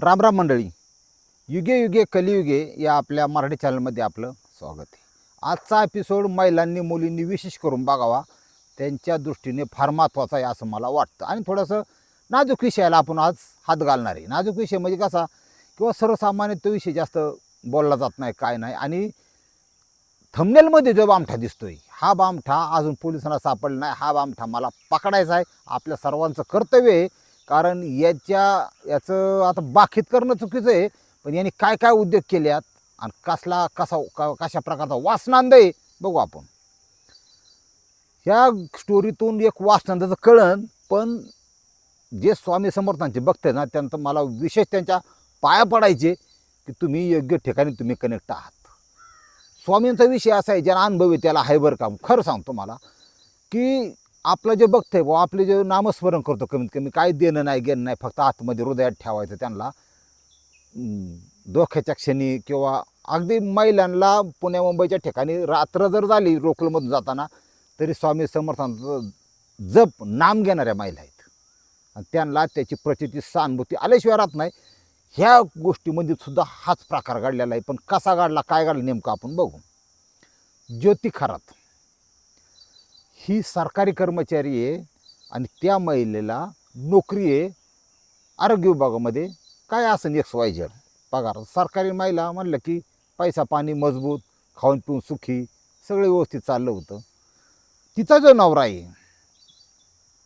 रामराम मंडळी. युगे युगे कलियुगे या आपल्या मराठी चॅनलमध्ये आपलं स्वागत आहे. आजचा एपिसोड महिलांनी मुलींनी विशेष करून बघावा. त्यांच्या दृष्टीने फार महत्त्वाचा आहे असं मला वाटतं. आणि थोडंसं नाजूक विषयाला आपण आज हात घालणार आहे. नाजूक विषय म्हणजे कसा? किंवा सर्वसामान्य तो विषय जास्त बोलला जात नाही काय नाही. आणि थमनेलमध्ये जो बामठा दिसतोय हा बामठा अजून पोलिसांना सापडला नाही. हा बामठा मला पकडायचा आहे. आपल्या सर्वांचं कर्तव्य आहे कारण याच्या याचं आता बाकीत करणं चुकीचं आहे पण यांनी काय काय उद्योग केल्यात आणि कसला कसा क- कशा प्रकारचा वासनांद आहे बघू आपण. ह्या स्टोरीतून एक वासनांदाचं कळण पण जे स्वामी समर्थांचे बघते ना त्यांचं मला विशेष त्यांच्या पाया पडायचे की तुम्ही योग्य ठिकाणी तुम्ही कनेक्ट आहात. स्वामींचा विषय असा आहे ज्यांना अनुभव आहे त्याला हायबर काम का? खरं सांगतो मला की आपलं जे बघतंय बुवा आपले जे नामस्मरण करतो कमीत कमी काय देणं नाही घेणं नाही फक्त आतमध्ये हृदयात ठेवायचं त्यांना. धोक्याच्या क्षणी किंवा अगदी महिलांना पुण्या मुंबईच्या ठिकाणी रात्र जर झाली रोकलमधून जाताना तरी स्वामी समर्थांचं जप नाम घेणाऱ्या महिला आहेत. आणि त्यांना त्याची प्रचिती सहानुभूती आल्याशिवाय राहत नाही. ह्या गोष्टीमध्ये सुद्धा हाच प्रकार घडलेला आहे. पण कसा घडला काय घडला नेमकं आपण बघू. ज्योती खरात. ही सरकारी कर्मचारी आहे आणि त्या महिलेला नोकरी आहे. आरोग्य विभागामध्ये काय असं एक्स वाय झेड पगार. सरकारी महिला म्हणलं की पैसा पाणी मजबूत खाऊन पिऊन सुखी सगळं व्यवस्थित चाललं होतं. तिचा जो नवरा आहे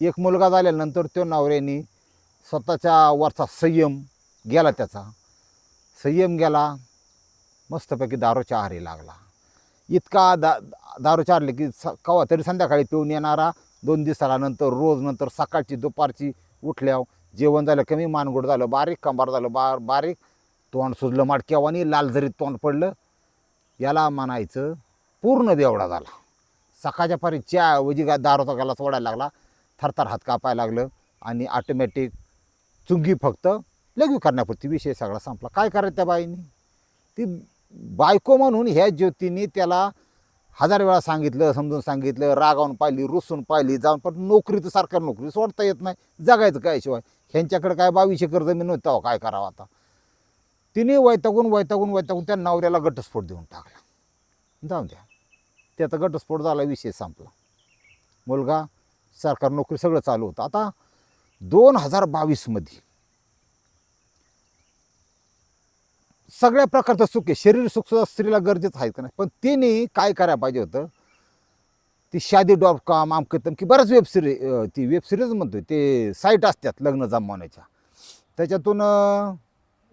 एक मुलगा झाल्यानंतर तो नवऱ्याने स्वतःच्या वरचा संयम गेला त्याचा. संयम गेला मस्तपैकी दारूच्या आहारी लागला. इतका दा दारू चारले की स कवा तरी संध्याकाळी पिऊन येणारा दोन दिवसानंतर रोज नंतर सकाळची दुपारची उठल्यावर जेवण झालं कमी मानगुड झालं बारीक कंबार झालं बार बारीक तोंड सुजलं माडक्यावानी लाल जरी तोंड पडलं याला म्हणायचं पूर्ण देवडा झाला. सकाळच्या पारी च्या वजी गा दारूचा गाला सोडायला लागला थरथर हात कापायला लागलं आणि ऑटोमॅटिक चुंगी फक्त लघवी करण्यापुरती विषय सगळा संपला. काय करायचं त्या बाईनी? ती बायको म्हणून ह्या ज्योतीने त्याला हजार वेळा सांगितलं समजून सांगितलं रागावून पाहिली रुसून पाहिली जाऊन पण नोकरी तर सरकार नोकरी सोडता येत नाही. जगायचं काय शिवाय ह्यांच्याकडे काय बावीस एकर जमीन नव्हतं तेव्हा काय करावं आता? तिने वैतागून वैतागून वैतागून त्या नवऱ्याला घटस्फोट देऊन टाकला. जाऊन द्या. त्याचा घटस्फोट झाला विषय संपला. मुलगा सरकार नोकरी सगळं चालू होतं. आता दोन हजार बावीसमध्ये सगळ्या प्रकारचं सुख आहे. शरीर सुखसुद्धा स्त्रीला गरजेचं आहे का नाही? पण तिने काय करायला पाहिजे होतं? ती शादी डॉट कॉम आमकं की बऱ्याच वेबसिरीज ती वेब सिरीज म्हणतोय ते साईट असतात लग्न जमवण्याच्या त्याच्यातून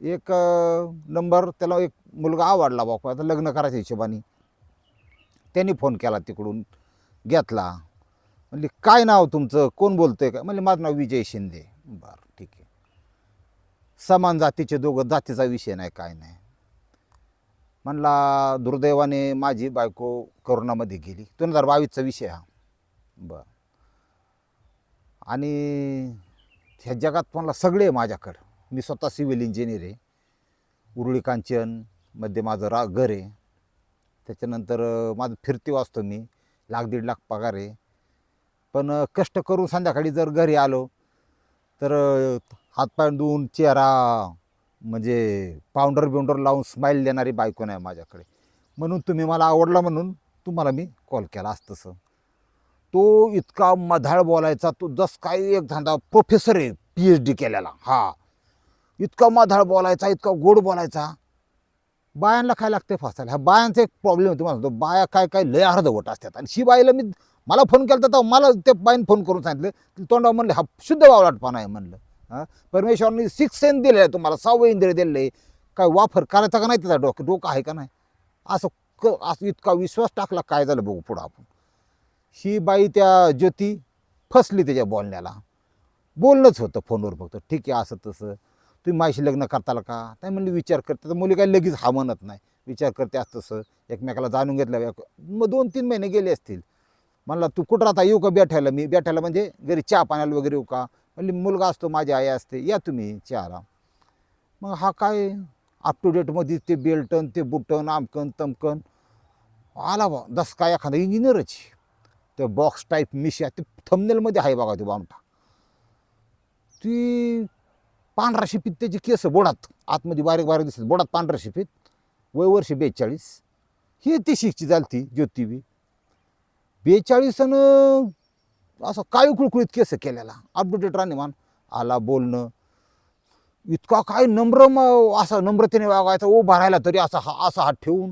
एक नंबर त्याला एक मुलगा आवडला बापा आता लग्न करायच्या हिशोबाने. त्यांनी फोन केला तिकडून घेतला. म्हणले काय नाव तुमचं? कोण बोलतंय का? म्हणजे माझं नाव विजय शिंदे. बरं. समान जातीचे दोघं जातीचा विषय नाही काय नाही. म्हणला दुर्दैवाने माझी बायको करोनामध्ये गेली. दोन हजार बावीसचा विषय हा. बरं. आणि ह्या जगात म्हणला सगळे माझ्याकडं. मी स्वतः सिव्हिल इंजिनियर आहे. उरुळी कांचनमध्ये माझं रा घर आहे. त्याच्यानंतर माझं फिरती वाचतो मी. लाख दीड लाख पगार आहे. पण कष्ट करून संध्याकाळी जर घरी आलो तर हातपाय धुवून चेहरा म्हणजे पावडर बिवडर लावून स्माईल देणारी बायको नाही माझ्याकडे. म्हणून तुम्ही मला आवडला म्हणून तुम्हाला मी कॉल केला असं तसं तो इतका मधाळ बोलायचा तो जस काही एक धंदा प्रोफेसर आहे पी एच डी केलेला. हा. इतका मधाळ बोलायचा इतका गोड बोलायचा. बायांना काय लागते फसायला? ह्या बायांचा एक प्रॉब्लेम तुम्हाला मला बाया काय काय लय अर्धवट असतात. आणि शी बाईला मी मला फोन केला तर मला त्या बाईन फोन करून सांगितलं तोंडावर म्हणलं हा शुद्ध वावलाटपणा आहे म्हणलं. हां? परमेश्वरांनी सिक्स सेन दिलेलं आहे तुम्हाला सहावं इंद्रिय दिलेलं आहे. काय वापर करायचा का नाही त्याचा डोकं डोकं आहे का नाही? असं क असं इतका विश्वास टाकला काय झालं बघू पुढं आपण. ही बाई त्या ज्योती फसली त्याच्या बोलण्याला. बोलणंच होतं फोनवर फक्त ठीक आहे असं तसं. तुम्ही माझ्याशी लग्न करताल का? नाही म्हणलं विचार करते. तर मुली काही लगेच हा म्हणत नाही. विचार करते असं तसं. एकमेकाला जाणून घेतलं मग दोन तीन महिने गेले असतील. म्हणला तू कुठं राहता? येऊ का बेठायला? मी बेठायला म्हणजे घरी चहा पाण्याला वगैरे येऊ का? म्हणली मुलगा असतो माझी आई असते या तुम्ही चहाला मग हा काय अप टू डेटमध्ये ते बेल्टन ते बुटन आमकन तमकन. आला बा दस काय एखादा इंजिनियरच ते बॉक्स टाईप मिशा ते थमनेलमध्ये आहे बघा ते बामटा ती पांढरा शिपीत त्याची केस बोडात आतमध्ये बारीक बारीक दिसत बोडात पांढरा शिपीत. वय वर्ष बेचाळीस. ही ती शिकची झाली ती ज्योतिबी बेचाळीसनं असं काळी कुळकुळीत केस केलेला. अपडेटेड राहणीमान आला बोलणं. इतका काय नम्र म- असा नम्रतेने वागायचा उभा राहिला तरी असा हा असा हात ठेवून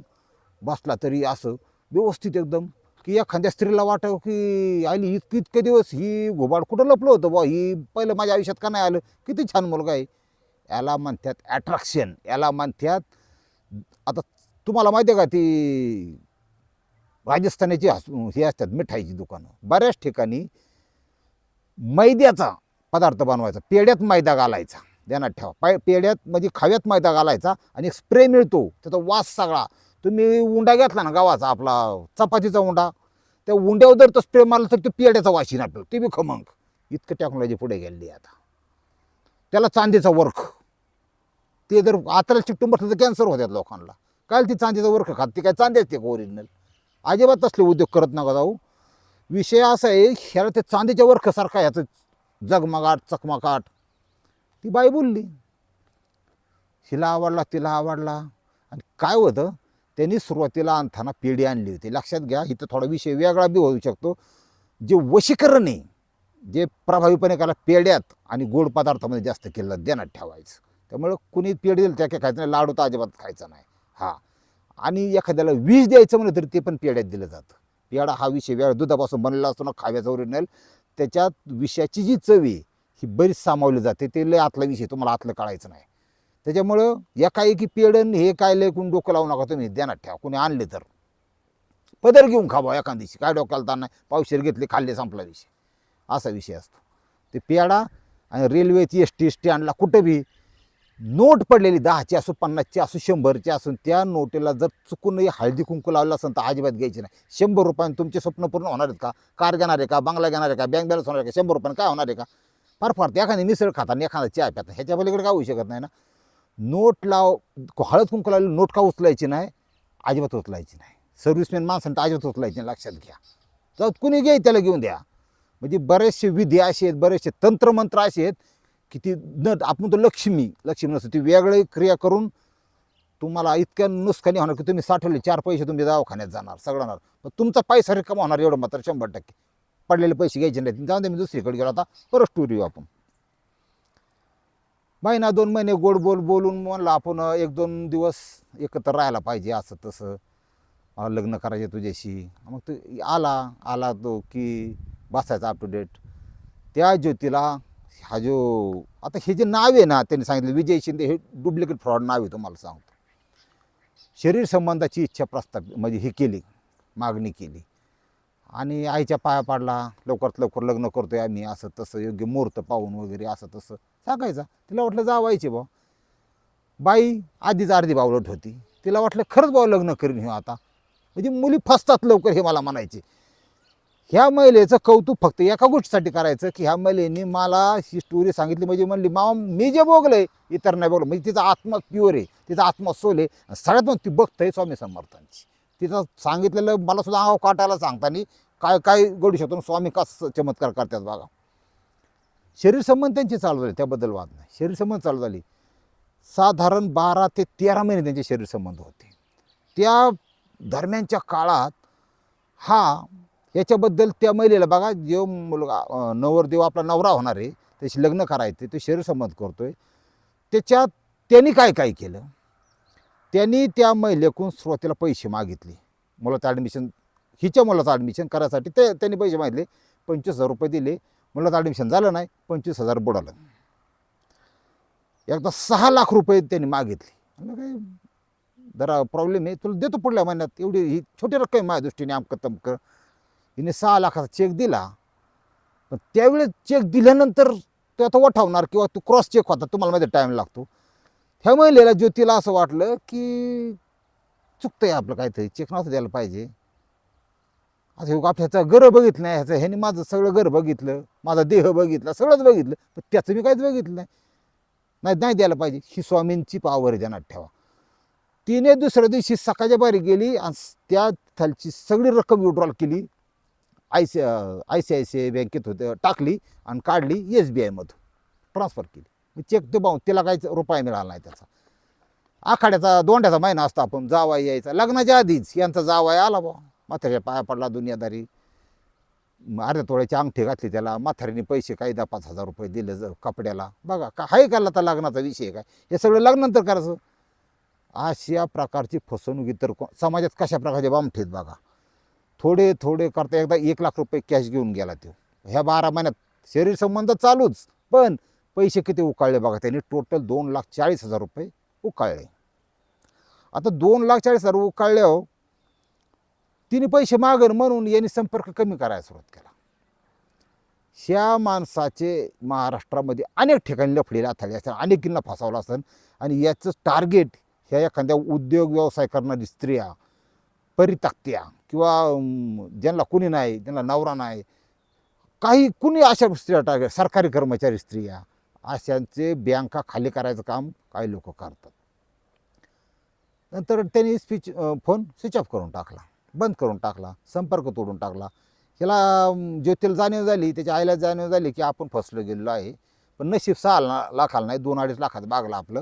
बसला तरी असं. व्यवस्थित एकदम. की एखाद्या स्त्रीला वाटावं की आली इतकी इतके दिवस ही घोबाड कुठं लपलं होतं बा ही पहिलं माझ्या आयुष्यात का नाही आलं? किती छान मुलगा आहे. याला म्हणतात ॲट्रॅक्शन याला म्हणतात आता तुम्हाला माहिती आहे का ती राजस्थानाची हस- हे असतात मिठाईची दुकानं. बऱ्याच ठिकाणी मैद्याचा पदार्थ बनवायचा. पेड्यात मैदा घालायचा. ध्यानात ठेवा. पाय पेड्यात म्हणजे खाव्यात मैदा घालायचा आणि स्प्रे मिळतो. त्याचा वास सगळा. तुम्ही उंडा घेतला ना गावाचा आपला चपातीचा उंडा त्या उंड्यावर जर तो स्प्रे मारला तर तो पेड्याचा वास येईल आपल्याला. ते बी खमंग. इतकं टेक्नॉलॉजी पुढे गेलेली आता. त्याला चांदीचा वर्क ते जर आतला चिकटून बसलं तर कॅन्सर होत्यात लोकांना. काय ती चांदीचा वर्क खात ती काय चांदी असते ओरिजिनल अजिबात तसले उद्योग करत नका जाऊ. विषय असा आहे ह्याला ते चांदीच्या वर्खसारखा ह्याचं जगमगाट चकमकाट. ती बाई बोलली हिला आवडला तिला आवडला. आणि काय होतं त्यांनी सुरुवातीला आणताना पेढी आणली होती. लक्षात घ्या इथं थोडा विषय वेगळा बी होऊ शकतो. जे वशीकरण आहे जे प्रभावीपणे करायला पेढ्यात आणि गोड पदार्थामध्ये जास्त केलं देण्यात ठेवायचं. त्यामुळं कुणी पेढी दिलं त्या काय खायचं नाही. लाडू तर अजिबात खायचा नाही. हा. आणि एखाद्याला विष द्यायचं म्हणलं तरी ते पण पेड्यात दिलं जातं. पेढा हा विषय वेळ दुधापासून बनलेला असतो ना खाव्याचा ओरिजिनल त्याच्यात विषयाची जी चव आहे ही बरीच सामावली जाते. ते लय आतला विषय तुम्हाला आतलं कळायचं नाही. त्याच्यामुळं एकाएकी पेडन हे काय लय कोण डोकं लावू नका तुम्ही ध्यानात ठेवा. कोणी आणले तर. पदर घेऊन खावा एका दिवशी. काय डोक्याला ताण नाही. पावशेर घेतले खाल्ले संपला विषय. असा विषय असतो. ते पेडा आणि रेल्वेत एस टी एस टी कुठं बी नोट पडलेली दहाची असो पन्नासची असो शंभरची असून त्या नोटेला जर चुकूनही हळदी कुंकू लावलं असेल तर अजिबात घ्यायची नाही. शंभर रुपयाने तुमचे स्वप्न पूर्ण होणार आहेत का? कार घेणार आहे का? बंगला घेणार आहे का? बँक बॅलन्स होणार आहे का? शंभर रुपयाने काय होणार आहे का? फार फार एखादी मिसळ खाताना एखादा चहा प्याता ह्याच्या पलीकडे काय होऊ शकत नाही ना? नोट लाव हळद कुंकू लावली नोट का उचलायची नाही? अजिबात उचलायची नाही. सर्व्हिसमॅन माणसं तर अजिबात उचलायची नाही लक्षात घ्या. तर कुणी घे त्याला घेऊन द्या. म्हणजे बरेचसे विधी असे आहेत बरेचसे तंत्रमंत्र असे आहेत की ती न आपण तर लक्ष्मी लक्ष्मी नसतो ती वेगळी क्रिया करून तुम्हाला इतक्या नुसकानी होणार की तुम्ही साठवले चार पैसे तुमच्या दवाखान्यात जाणार सगळं होणार. पण तुमचा पैसा रिकामा होणार एवढं मात्र शंभर टक्के. पडलेले पैसे घ्यायचे नाही जाऊन दे मी दुसरीकडे गेलो. आता परत टूर येऊ आपण. महिना दोन महिने गोड बोल बोलून म्हणलं आपण एक दोन दिवस एकत्र राहायला पाहिजे असं तसं. मला लग्न करायचे तुझ्याशी. मग तो आला आला तो की बसायचा अप टू डेट त्या ज्योतीला हा जो आता हे जे नाव आहे ना त्यांनी सांगितलं विजय शिंदे हे डुप्लिकेट फ्रॉड नाव आहे तुम्हाला सांगतो. शरीर संबंधाची इच्छा प्रस्ताव म्हणजे हे केली मागणी केली. आणि आईच्या पाया पाडला लवकरात लवकर लग्न करतोय आम्ही असं तसं योग्य मुहूर्त पाहून वगैरे असं तसं. सांगायचा तिला वाटलं जावायचे बा बाई आधीच अर्धी बावलट होती. तिला वाटलं खरंच भाऊ लग्न करीन हे आता. म्हणजे मुली फसतात लवकर हे मला म्हणायचे. ह्या महिलेचं कौतुक फक्त एका गोष्टीसाठी करायचं की ह्या महिलेने मला ही स्टोरी सांगितली. म्हणजे म्हणली मामा मी जे बोगलंय इतर नाही बोगलं म्हणजे तिचा आत्मा प्युअर आहे. तिचा आत्मा सोल आहे. सगळ्यात मग ती बघतंय स्वामी समर्थांची. तिचं सांगितलेलं मला सुद्धा अंगाव काटायला सांगताना काय काय घडू शकतो स्वामी कसं चमत्कार करतात बघा. शरीर संबंध त्यांची चालू झाली त्याबद्दल वाद नाही. शरीर संबंध चालू झाली. साधारण बारा ते तेरा महिने त्यांचे शरीर संबंध होते. त्या दरम्यानच्या काळात हा याच्याबद्दल त्या महिलेला बघा जो मुलगा नवरदेव आपला नवरा होणार आहे त्याशी लग्न करायचे तो शरीर संबंध आहे त्याच्यात त्यांनी काय काय केलं? त्यांनी त्या महिलेकडून सुरुवातीला पैसे मागितले. मुलाचं ॲडमिशन हिच्या मुलाचं ॲडमिशन करायसाठी ते त्यांनी पैसे मागितले. पंचवीस हजार रुपये दिले. मुलाचं ॲडमिशन झालं नाही पंचवीस हजार बुडालं. एकदा सहा लाख रुपये त्यांनी मागितले. काय जरा प्रॉब्लेम आहे तुला देतो पुढल्या महिन्यात. एवढी ही छोटी रक्कम माझ्या दृष्टीने आमकं तमकं. हिने सहा लाखाचा चेक दिला. पण त्यावेळेस चेक दिल्यानंतर तो आता वठावणार किंवा तो क्रॉस चेक होता तुम्हाला माहिती टाईम लागतो. ह्या महिलेला ज्योतीला असं वाटलं की चुकतंय आपलं काहीतरी चेक नव्हतं द्यायला पाहिजे. असं हे ह्याचा घर बघितलं नाही ह्याचं ह्याने माझं सगळं घर बघितलं माझा देह बघितला सगळंच बघितलं पण त्याचं मी काहीच बघितलं नाही. नाही नाही द्यायला पाहिजे. ही स्वामींची पावर आहे ध्यानात ठेवा. तिने दुसऱ्या दिवशी सकाळच्या बारी गेली आणि त्या खालची सगळी रक्कम विड्रॉल केली. I C I C I C I बँकेत होते टाकली आणि काढली एस बी आयमधून ट्रान्सफर केली. चेक ते बाऊ तिला काहीच रुपया मिळाला नाही त्याचा. आखाड्याचा दोंड्याचा महिना असतो आपण जावा यायचा. लग्नाच्या आधीच यांचा जावाय आला बा म्हाताऱ्या पाया पडला दुनियादारी. अर्ध्या तोळ्याची अंगठी घातली त्याला. म्हातारीने पैसे काही दहा पाच हजार रुपये दिले ज- कपड्याला. बघा का हाय का आता लग्नाचा विषय काय? हे सगळं लग्नानंतर करायचं. अशा प्रकारची फसवणूक इतर को- समाजात कशा प्रकारचे बामठेत बघा. थोडे थोडे करता एकदा एक लाख रुपये कॅश घेऊन गेला तो. ह्या बारा महिन्यात शरीर संबंध चालूच पण पैसे किती उकाळले बघा त्यांनी. टोटल दोन लाख चाळीस हजार रुपये उकाळले. आता दोन लाख चाळीस हजार उकाळले हो तिने पैसे मागन म्हणून यांनी संपर्क कमी करायला सुरुवात केला. ह्या माणसाचे महाराष्ट्रामध्ये अनेक ठिकाणी लफडीला थाले असतात अनेकींना फसावला असेल आणि याचं टार्गेट ह्या एखाद्या उद्योग व्यवसाय करणारी स्त्रिया परितक्त्या किंवा ज्यांना कुणी नाही ज्यांना नवरा नाही काही कुणी अशा स्त्रिया टाक सरकारी कर्मचारी स्त्रिया अशांचे बँका खाली करायचं काम काही लोक करतात. नंतर त्यांनी स्विच फोन स्विच ऑफ करून टाकला बंद करून टाकला संपर्क तोडून टाकला. ह्याला ज्योतीला जाणीव झाली त्याच्या आईला जाणीव झाली की आपण फसलो गेलेलो आहे पण नशीब सहा लाखाला नाही दोन अडीच लाखात बागला आपलं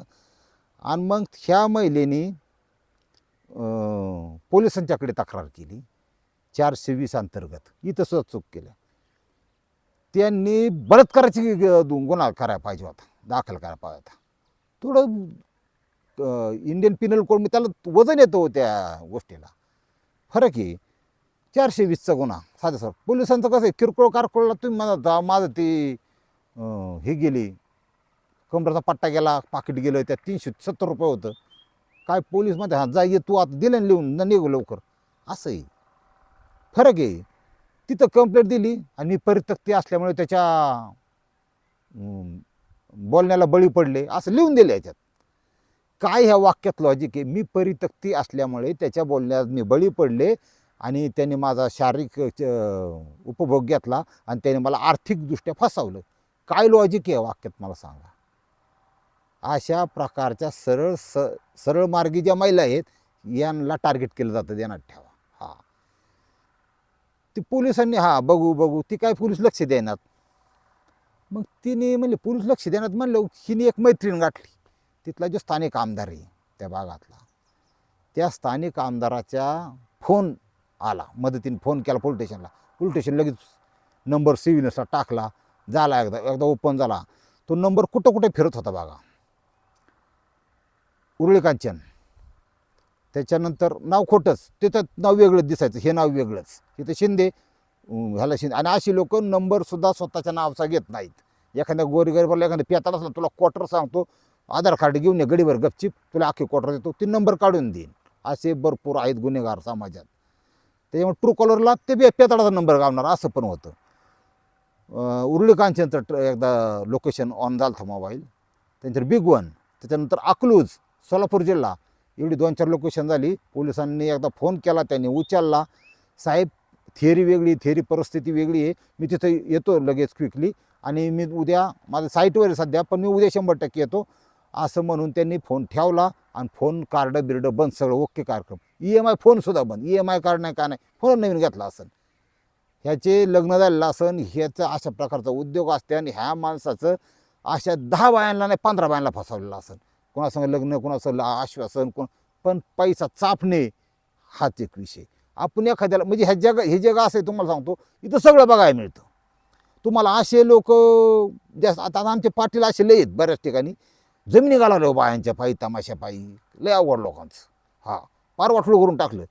आणि मग ह्या महिलेनी पोलिसांच्याकडे तक्रार केली. चारशे वीस अंतर्गत. इथं सुद्धा चूक केल्या. त्यांनी बलात्काराची ग- गुन्हा करायला पाहिजे होता. दाखल करायला पाहिजे होता. थोडं इंडियन पिनल कोड मी त्याला वजन येतो हो त्या गोष्टीला. फरक आहे. चारशे वीसचा गुन्हा. साधे सर पोलिसांचं कसं आहे? किरकोळ कारकोळला तुम्ही माझा माझं ते हे गेली. कमराचा पट्टा गेला पाकिट गेलं त्यात तीनशे सत्तर रुपये होतं. काय पोलीसमध्ये हा जा ये तू आता दिलं ना लिहून ना निघू लवकर. असं आहे. फरक आहे. तिथं कंप्लेंट दिली आणि मी परितक्ती असल्यामुळे त्याच्या बोलण्याला बळी पडले. असं लिहून दिलं याच्यात. काय ह्या वाक्यात लॉजिक आहे? मी परितक्ती असल्यामुळे त्याच्या बोलण्यात मी बळी पडले आणि त्याने माझा शारीरिक उपभोग घेतला आणि त्याने मला आर्थिकदृष्ट्या फसवलं. काय लॉजिक आहे वाक्यात मला सांगा? अशा प्रकारच्या सरळ स सरळ मार्गी ज्या महिला आहेत यांना टार्गेट केलं जातं ध्यानात ठेवा. हा. ती पोलिसांनी हा बघू बघू ती काय पोलीस लक्ष देणार? मग तिने म्हणले पोलीस लक्ष देण्यात म्हणलं हिने एक मैत्रीण गाठली. तिथला जो स्थानिक आमदार आहे त्या भागातला. त्या स्थानिक आमदाराच्या फोन आला मदतीने फोन केला पोलीस स्टेशनला. पोलीस स्टेशन लगेच नंबर सिव्हिलसला टाकला झाला एकदा एकदा ओपन झाला. तो नंबर कुठं कुठे फिरत होता बघा. उरळीकांचन. त्याच्यानंतर नाव खोटंच. तिथं नाव वेगळंच दिसायचं. हे नाव वेगळंच. तिथं शिंदे ह्याला शिंदे. आणि अशी लोक नंबरसुद्धा स्वतःच्या नावचा घेत नाहीत. एखाद्या गोरगरीबाला एखाद्या पेताला असला तुला क्वार्टर सांगतो आधार कार्ड घेऊन ये गडीवर गपचिप तुला आखी क्वार्टर देतो ती नंबर काढून देईन. असे भरपूर आहेत गुन्हेगार समाजात. त्याच्यामुळे ट्रू कॉलरला ते बी पेताळाचा नंबर गावणार असं पण होतं. उरळीकांचनचं ट कांचनचं एकदा लोकेशन ऑन झालं होतं मोबाईल त्यानंतर बिग वन त्याच्यानंतर अकलूज. सोलापूर जिल्हा. एवढी दोन चार लोकेशन झाली. पोलिसांनी एकदा फोन केला त्यांनी उचलला. साहेब थिअरी वेगळी थिअरी परिस्थिती वेगळी आहे. मी तिथं येतो लगेच क्विकली आणि मी उद्या माझं साईटवर आहे सध्या पण मी उद्या शंभर टक्के येतो. असं म्हणून त्यांनी फोन ठेवला आणि फोन कार्ड बिर्ड बंद सगळं ओके कार्यक्रम. ई एम आय फोनसुद्धा बंद. ई एम आय कार्ड नाही का नाही? फोन नवीन घेतला असन. ह्याचे लग्न झालेलं असन ह्याचं अशा प्रकारचा उद्योग असते आणि ह्या माणसाचं अशा दहा बायांना नाही पंधरा बायांना फसवलेलं असेल कोणासंग लग्न कोणाचं आश्वासन कोण पण पैसा चापणे हाच एक विषय. आपण एखाद्याला म्हणजे ह्या जग हे जग असं आहे तुम्हाला सांगतो इथं सगळं बघायला मिळतं. तुम्हाला असे लोक जास्त आता आमचे पाटील असे लय आहेत बऱ्याच ठिकाणी. जमिनी घालावल्या बायांच्या पायी तमाशा पायी. लय आवड लोकांचं. हा पार वाटलं करून टाकलं.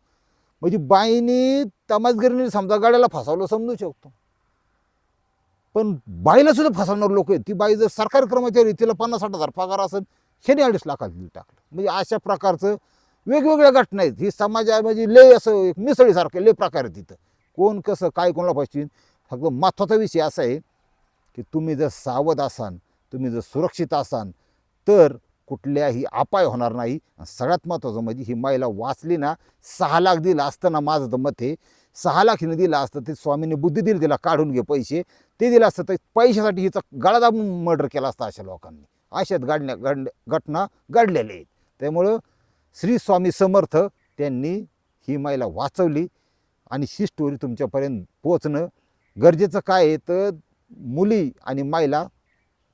म्हणजे बाईने तमाशगिरीने समजा गाड्याला फसवलं समजू शकतो. पण बाईला सुद्धा फसवणार लोक आहेत. ती बाई जर सरकारी कर्मचारी तिला पन्नास साठ हजार पगार असेल ह्याने अडीच लाखात दिलं टाकलं. म्हणजे अशा प्रकारचं वेगवेगळ्या घटना आहेत. ही समाजामध्ये लय असं एक मिसळीसारखं लय प्रकार आहे तिथं कोण कसं काय कोणाला पाहिजे? फक्त महत्त्वाचा विषय असा आहे की तुम्ही जर सावध असाल तुम्ही जर सुरक्षित असाल तर कुठल्याही अपाय होणार नाही. आणि सगळ्यात महत्त्वाचं म्हणजे ही महिला वाचली ना सहा लाख दिलं असताना माझं तर मत आहे सहा लाख हिनं दिलं असतं ते स्वामीने बुद्धी दिली तिला काढून घे पैसे ते दिलं असतं तर पैशासाठी हिचा गळा दाबून मर्डर केला असता अशा लोकांनी. अशात गाडण्या घड घटना घडलेल्या आहेत. त्यामुळं श्री स्वामी समर्थ त्यांनी ही महिला वाचवली आणि ही स्टोरी तुमच्यापर्यंत पोचणं गरजेचं काय आहे? तर मुली आणि महिला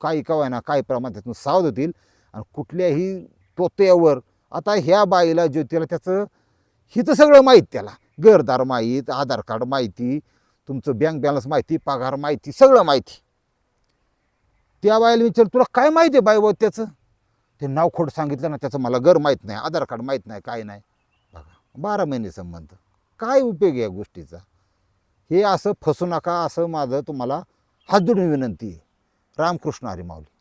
काही कवायना ना काही प्रमाणात त्यातून सावध होतील आणि कुठल्याही तोत्यावर आता ह्या बाईला ज्योतीला त्याचं हिचं सगळं माहीत त्याला. घरदार माहीत आधार कार्ड माहिती तुमचं बँक बॅलन्स माहिती पगार माहिती सगळं माहिती. त्या बायला विचार तुला काय माहिती आहे बाई बाबा त्याचं? ते नाव खोट सांगितलं ना त्याचं मला घर माहीत नाही आधार कार्ड माहीत नाही काय नाही. बघा बारा महिने संबंध. काय उपयोग आहे या गोष्टीचा? हे असं फसू नका असं माझं तुम्हाला हात जोडून विनंती आहे. रामकृष्ण हरी माऊली.